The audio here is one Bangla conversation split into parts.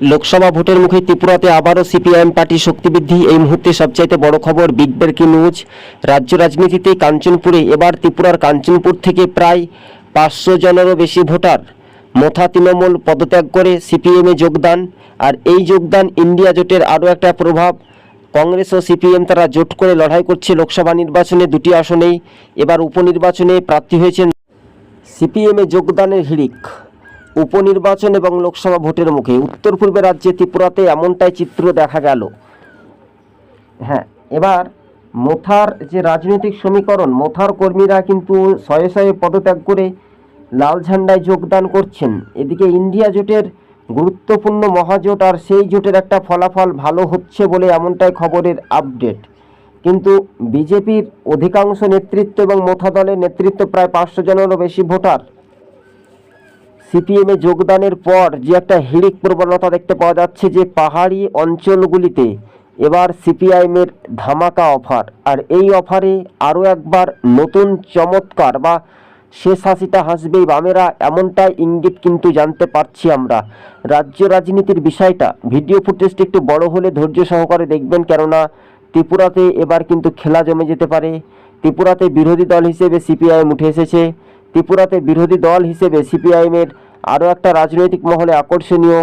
লোকসভা ভোটের মুখে ত্রিপুরাতে আবারও সিপিআইএম পার্টি শক্তিবৃদ্ধি, এই মুহূর্তে সবচাইতে বড় খবর বিগ ব্রেকিং নিউজ রাজ্য রাজনীতিতে কাঞ্চনপুরে এবার ত্রিপুরার কাঞ্চনপুর থেকে প্রায় পাঁচশো জনেরও বেশি ভোটার। মথা তৃণমূল পদত্যাগ করে সিপিএমে যোগদান, আর এই যোগদান ইন্ডিয়া জোটের আরও একটা প্রভাব। কংগ্রেস ও সিপিএম তারা জোট করে লড়াই করছে লোকসভা নির্বাচনে দুটি আসনেই। এবার উপনির্বাচনে প্রার্থী হয়েছেন সিপিএমে যোগদানের হিড়িক। উপনির্বাচন এবং লোকসভা ভোটের মুখে উত্তর পূর্বে রাজ্যে ত্রিপুরাতে এমনটাই চিত্র দেখা গেল। হ্যাঁ এবার মোথার যে রাজনৈতিক সমীকরণ, মোথার কর্মীরা কিন্তু শয়ে শয়ে পদত্যাগ করে লাল ঝান্ডায় যোগদান করছেন। এদিকে ইন্ডিয়া জোটের গুরুত্বপূর্ণ মহাজোট আর সেই জোটের একটা ফলাফল ভালো হচ্ছে বলে এমনটাই খবরের আপডেট। কিন্তু বিজেপির অধিকাংশ নেতৃত্ব এবং মোথা দলের নেতৃত্ব প্রায় পাঁচশো জনেরও বেশি ভোটার। সিপিএমে যোগদানের পর যে একটা হিড়িক প্রবণতা দেখতে পাওয়া যাচ্ছে যে পাহাড়ি অঞ্চলগুলিতে এবার সিপিআইএমের ধামাকা অফার। আর এই অফারে আরও একবার নতুন চমৎকার বা শেষ হাসিটা হাসবেই বামেরা, এমনটাই ইঙ্গিত কিন্তু জানতে পারছি আমরা। রাজ্য রাজনীতির বিষয়টা, ভিডিও ফুটেজটি একটু বড় হলে ধৈর্য সহকারে দেখবেন, কেননা ত্রিপুরাতে এবার কিন্তু খেলা জমে যেতে পারে। ত্রিপুরাতে বিরোধী দল হিসেবে সিপিআইএম উঠে এসেছে। ত্রিপুরাতে বিরোধী দল হিসেবে সিপিআইএমের আরও একটা রাজনৈতিক মহলে আকর্ষণীয়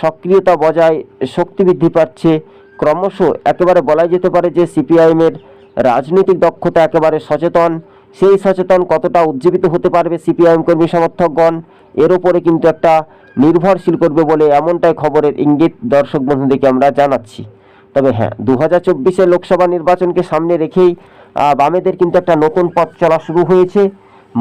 সক্রিয়তা বজায় শক্তি বৃদ্ধি পাচ্ছে। ক্রমশ একেবারে বলাই যেতে পারে যে সিপিআইএমের রাজনৈতিক দক্ষতা একেবারে সচেতন। সেই সচেতন কতটা উজ্জীবিত হতে পারবে সিপিআইএম কর্মী সমর্থকগণ, এর উপরে কিন্তু একটা নির্ভরশীল করবে বলে এমনটাই খবরের ইঙ্গিত দর্শক বন্ধুদেরকে আমরা জানাচ্ছি। তবে হ্যাঁ দু হাজার লোকসভা নির্বাচনকে সামনে রেখেই বামেদের কিন্তু একটা নতুন পথ চলা শুরু হয়েছে।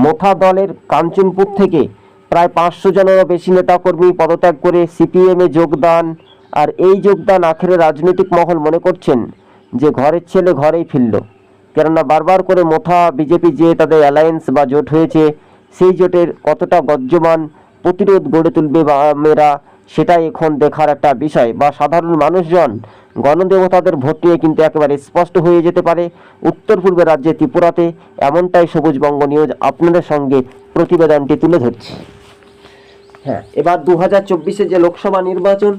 মোথা দলের কাঞ্চনপুর থেকে প্রায় পাঁচশো জনেরও বেশি নেতাকর্মী পদত্যাগ করে সিপিএমে যোগদান আর এই যোগদান আখেরে রাজনৈতিক মহল মনে করছেন যে ঘরের ছেলে ঘরেই ফিরল। কেননা বারবার করে মোথা বিজেপি যে তাদের অ্যালায়েন্স বা জোট হয়েছে, সেই জোটের কতটা গজ্জমান প্রতিরোধ গড়ে তুলবে বামেরা সেটাই এখন দেখার একটা বিষয়। বা সাধারণ মানুষজন গণদেবতাদের ভোট নিয়ে কিন্তু একেবারে স্পষ্ট হয়ে যেতে পারে উত্তর পূর্বে রাজ্যে ত্রিপুরাতে। এমনটাই সবুজবঙ্গ নিউজ আপনাদের সঙ্গে প্রতিবেদনটি তুলে ধরছি। হ্যাঁ এবার দু হাজার চব্বিশে যে লোকসভা নির্বাচন,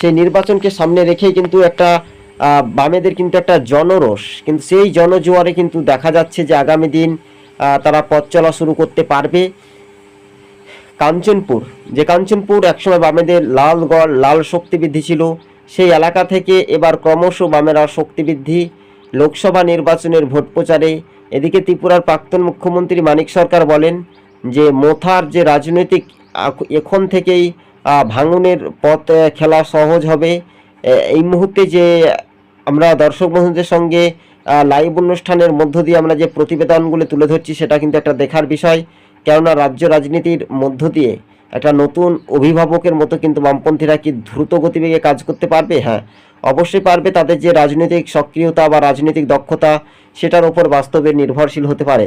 সেই নির্বাচনকে সামনে রেখেই কিন্তু একটা বামেদের কিন্তু একটা জনরোষ। কিন্তু সেই জনজোয়ারে কিন্তু দেখা যাচ্ছে যে আগামী দিন তারা পথ চলা শুরু করতে পারবে। কাঞ্চনপুর, যে কাঞ্চনপুর একসময় বামেদের লালগড় লাল শক্তি বৃদ্ধি ছিল, সেই এলাকা থেকে এবার ক্রমশ বামেরা শক্তি বৃদ্ধি লোকসভা নির্বাচনের ভোট প্রচারে। এদিকে ত্রিপুরার প্রাক্তন মুখ্যমন্ত্রী মানিক সরকার বলেন যে, মোথার যে রাজনৈতিক এখন থেকেই ভাঙনের পথ খেলা সহজ হবে। এই মুহূর্তে যে আমরা দর্শক বন্ধুদের সঙ্গে লাইভ অনুষ্ঠানের মধ্য দিয়ে আমরা যে প্রতিবেদনগুলো তুলে ধরছি, সেটা কিন্তু একটা দেখার বিষয়। কেননা রাজ্য রাজনীতির মধ্য দিয়ে একটা নতুন অভিভাবকের মতো কিন্তু বামপন্থীরা কি দ্রুত গতিবেগে কাজ করতে পারবে? হ্যাঁ অবশ্যই পারবে। তাদের যে রাজনৈতিক সক্রিয়তা বা রাজনৈতিক দক্ষতা, সেটার উপর বাস্তবে নির্ভরশীল হতে পারে।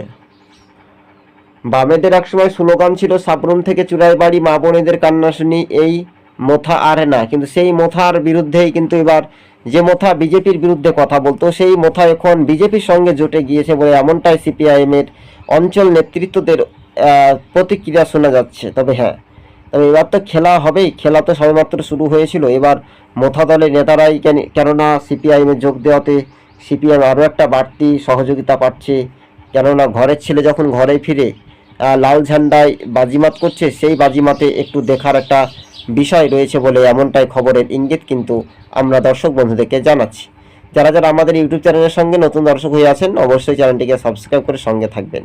বামেদের একসময় স্লোগান ছিল, সাবরুম থেকে চুরাই বাড়ি, মা বোনেদের কান্না শুনি এই মোথা আর না। কিন্তু সেই মোথার বিরুদ্ধেই কিন্তু এবার যে মোথা বিজেপির বিরুদ্ধে কথা বলতো, সেই মোথা এখন বিজেপির সঙ্গে জোটে গিয়েছে বলে এমনটাই সিপিআইএম এর অঞ্চল নেতৃত্বদের প্রতিক্রিয়া শোনা যাচ্ছে। তবে হ্যাঁ তবে এবার তো খেলা হবেই। খেলা তো সবেমাত্র শুরু হয়েছিল। এবার মোথা দলের নেতারাই কেন- কেননা সিপিআইএমে যোগ দেওয়াতে সিপিআইএম আরও একটা বাড়তি সহযোগিতা পাচ্ছে। কেননা ঘরের ছেলে যখন ঘরে ফিরে লাল ঝান্ডায় বাজিমাত করছে, সেই বাজিমাতে একটু দেখার একটা বিষয় রয়েছে বলে এমনটাই খবরের ইঙ্গিত কিন্তু আমরা দর্শক বন্ধুদেরকে জানাচ্ছি। যারা যারা আমাদের ইউটিউব চ্যানেলের সঙ্গে নতুন দর্শক হয়ে আছেন, অবশ্যই চ্যানেলটিকে সাবস্ক্রাইব করে সঙ্গে থাকবেন।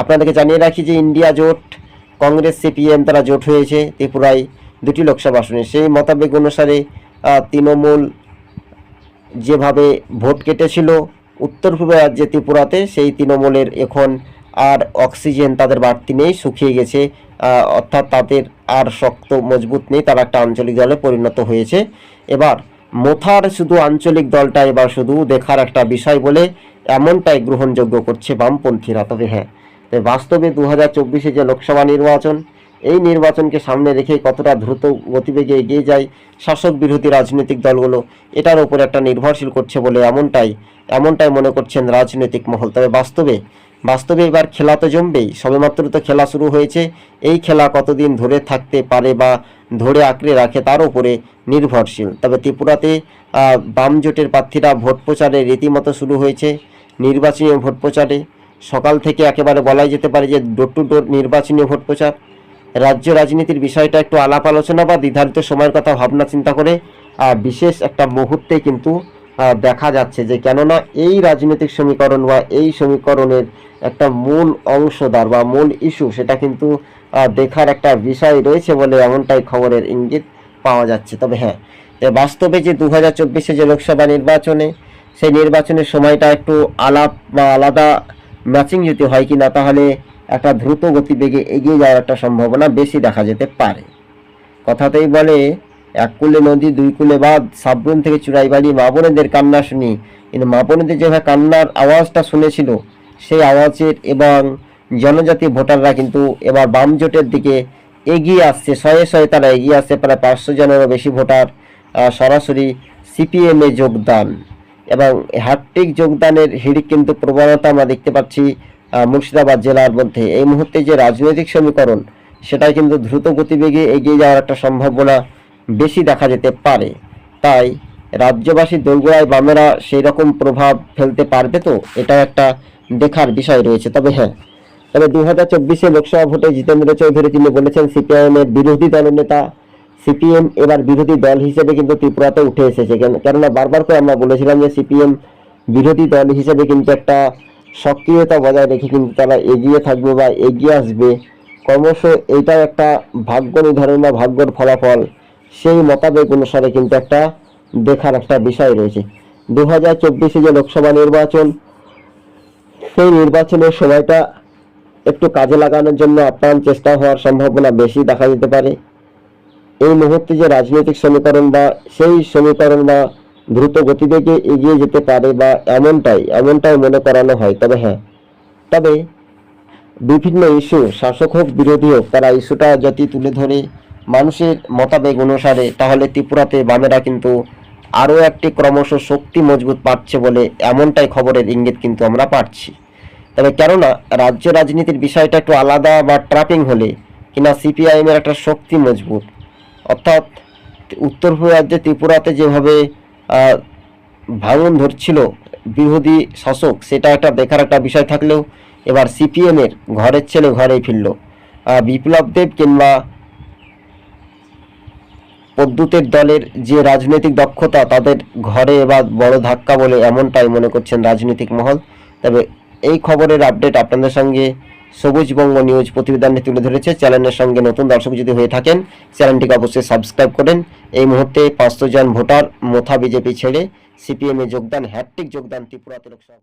আপনাদেরকে জানিয়ে রাখি যে ইন্ডিয়া জোট, কংগ্রেস, সিপিএম তারা জোট হয়েছে, ত্রিপুরায় দুটি লোকসভা আসনে। সেই মতাবেগ অনুসারে তৃণমূল যেভাবে ভোট কেটেছিল, উত্তর পূর্ব রাজ্যে ত্রিপুরাতে, সেই তৃণমূলের এখন আর অক্সিজেন তাদের বাড়তি নেই, শুকিয়ে গেছে। অর্থাৎ তাদের আর শক্ত মজবুত নেই, তারা একটা আঞ্চলিক দলে পরিণত হয়েছে। এবার মোথার শুধু আঞ্চলিক দলটা এবার শুধু দেখার একটা বিষয় বলে এমনটাই গ্রহণযোগ্য করছে বামপন্থীরা। তবে হ্যাঁ তবে বাস্তবে দু হাজার চব্বিশে যে লোকসভা নির্বাচন, এই নির্বাচনকে সামনে রেখে কতটা দ্রুত গতিবেগে এগিয়ে যায় শাসক বিরোধী রাজনৈতিক দলগুলো, এটার উপর একটা নির্ভরশীল করছে বলে এমনটাই এমনটাই মনে করছেন রাজনৈতিক মহল। তবে বাস্তবে বাস্তবে এবার খেলা তো জমবেই, সবেমাত্র তো খেলা শুরু হয়েছে। এই খেলা কতদিন ধরে থাকতে পারে বা ধরে আঁকড়ে রাখে তার উপরে নির্ভরশীল। তবে ত্রিপুরাতে বাম জোটের প্রার্থীরা ভোট প্রচারে রীতিমতো শুরু হয়েছে নির্বাচনী ভোট প্রচারে। সকাল থেকে একেবারে বলাই যেতে পারে যে ডোর টু ডোর নির্বাচনী ভোট প্রচার। রাজ্য রাজনীতির বিষয়টা একটু আলাপ আলোচনা বা নির্ধারিত সময়ের কথা ভাবনা চিন্তা করে বিশেষ একটা মুহূর্তে কিন্তু দেখা যাচ্ছে যে কেননা এই রাজনৈতিক সমীকরণ বা এই সমীকরণের একটা মূল অংশদার বা মূল ইস্যু সেটা কিন্তু দেখার একটা বিষয় রয়েছে বলে এমনটাই খবরের ইঙ্গিত পাওয়া যাচ্ছে। তবে হ্যাঁ বাস্তবে যে দু হাজার যে লোকসভা নির্বাচনে, সেই নির্বাচনের সময়টা একটু আলাপ বা আলাদা ম্যাচিং যদি হয় কিনা, তাহলে একটা দ্রুত গতিবেগে এগিয়ে যাওয়ার একটা সম্ভাবনা বেশি দেখা যেতে পারে। কথাতেই বলে এক কুলে নদী, দুই কুলে বাদ সাবরুম থেকে চুড়াইবাড়ি মা বোনেদের কান্না শুনি। কিন্তু মা বোনেদের যেভাবে কান্নার আওয়াজটা শুনেছিল, সেই আওয়াজের এবং জনজাতি ভোটাররা কিন্তু এবার বাম জোটের দিকে এগিয়ে আসছে, শয়ে শয়ে তারা এগিয়ে আসছে, প্রায় পাঁচশো জনেরও বেশি ভোটার সরাসরি সিপিএমে যোগদান। এবং হ্যাট্রিক যোগদানের হিড়িক কিন্তু প্রবণতা আমরা দেখতে পাচ্ছি মুর্শিদাবাদ জেলার মধ্যে। এই মুহূর্তে যে রাজনৈতিক সমীকরণ সেটা কিন্তু দ্রুত গতিবেগে এগিয়ে যাওয়ার একটা সম্ভাবনা বেশি দেখা যেতে পারে। তাই রাজ্যবাসী দোরগোড়ায় বামেরা সেই রকম প্রভাব ফেলতে পারবে তো? এটা একটা দেখার বিষয় রয়েছে। তবে হ্যাঁ তবে দু হাজার চব্বিশে লোকসভা ভোটে জিতেন্দ্র চৌধুরী তিনি বলেছেন, সিপিআইএমের বিরোধী দলের নেতা, সিপিএম এবার বিরোধী দল হিসেবে কিন্তু ত্রিপুরাতে উঠে এসেছে। কেন- কেননা বারবার করে আমরা বলেছিলাম যে সিপিএম বিরোধী দল হিসেবে কিন্তু একটা সক্রিয়তা বজায় রেখে কিন্তু তারা এগিয়ে থাকবে বা এগিয়ে আসবে। ক্রমশ এইটাও একটা ভাগ্য নির্ধারণ বা ভাগ্যর ফলাফল সেই মোতাবেক অনুসারে কিন্তু একটা দেখার একটা বিষয় রয়েছে। দু হাজার চব্বিশে যে লোকসভা নির্বাচন, সেই নির্বাচনের সময়টা একটু কাজে লাগানোর জন্য আপ্রাণ চেষ্টা হওয়ার সম্ভাবনা বেশি দেখা যেতে পারে। এই মুহূর্তে যে রাজনৈতিক সমীকরণ বা সেই সমীকরণ বা দ্রুত গতিবেগে এগিয়ে যেতে পারে বা এমনটাই এমনটাই মনে করানো হয়, তবে হ্যাঁ। তবে বিভিন্ন ইস্যু, শাসক হোক, বিরোধী হোক, তারা ইস্যুটা যদি তুলে ধরে মানুষের মতাবেগ অনুসারে, তাহলে ত্রিপুরাতে বামেরা কিন্তু আরও একটি ক্রমশ শক্তি মজবুত পাচ্ছে বলে এমনটাই খবরের ইঙ্গিত কিন্তু আমরা পাচ্ছি। তবে কেননা, রাজ্য রাজনীতির বিষয়টা একটু আলাদা বা ট্রাপিং হলে কিনা সিপিআইএমের একটা শক্তি মজবুত। অর্থাৎ উত্তরপূর্ব রাজ্যে ত্রিপুরাতে যেভাবে ভাঙন ধরছিল, বিরোধী শাসক, সেটা একটা দেখার একটা বিষয় থাকলেও এবার সিপিএমের ঘরের ছেলে ঘরেই ফিরল। বিপ্লব দেব কিংবা পদ্যুতের দলের যে রাজনৈতিক দক্ষতা তাদের ঘরে এবার বড় ধাক্কা বলে এমনটাই মনে করছেন রাজনৈতিক মহল। তবে এই খবরের আপডেট আপনাদের সঙ্গে সবুজ বঙ্গ নিউজ প্রতিবেদনে তুলে ধরেছে। চ্যানেলের সঙ্গে নতুন দর্শক যদি হয়ে থাকেন, চ্যানেলটিকে অবশ্যই সাবস্ক্রাইব করেন। এই মুহূর্তে পাঁচশো জন ভোটার, মোথা বিজেপি ছেড়ে সিপিএমে যোগদান হ্যাট্রিক যোগদান ত্রিপুরাতে লোকসভা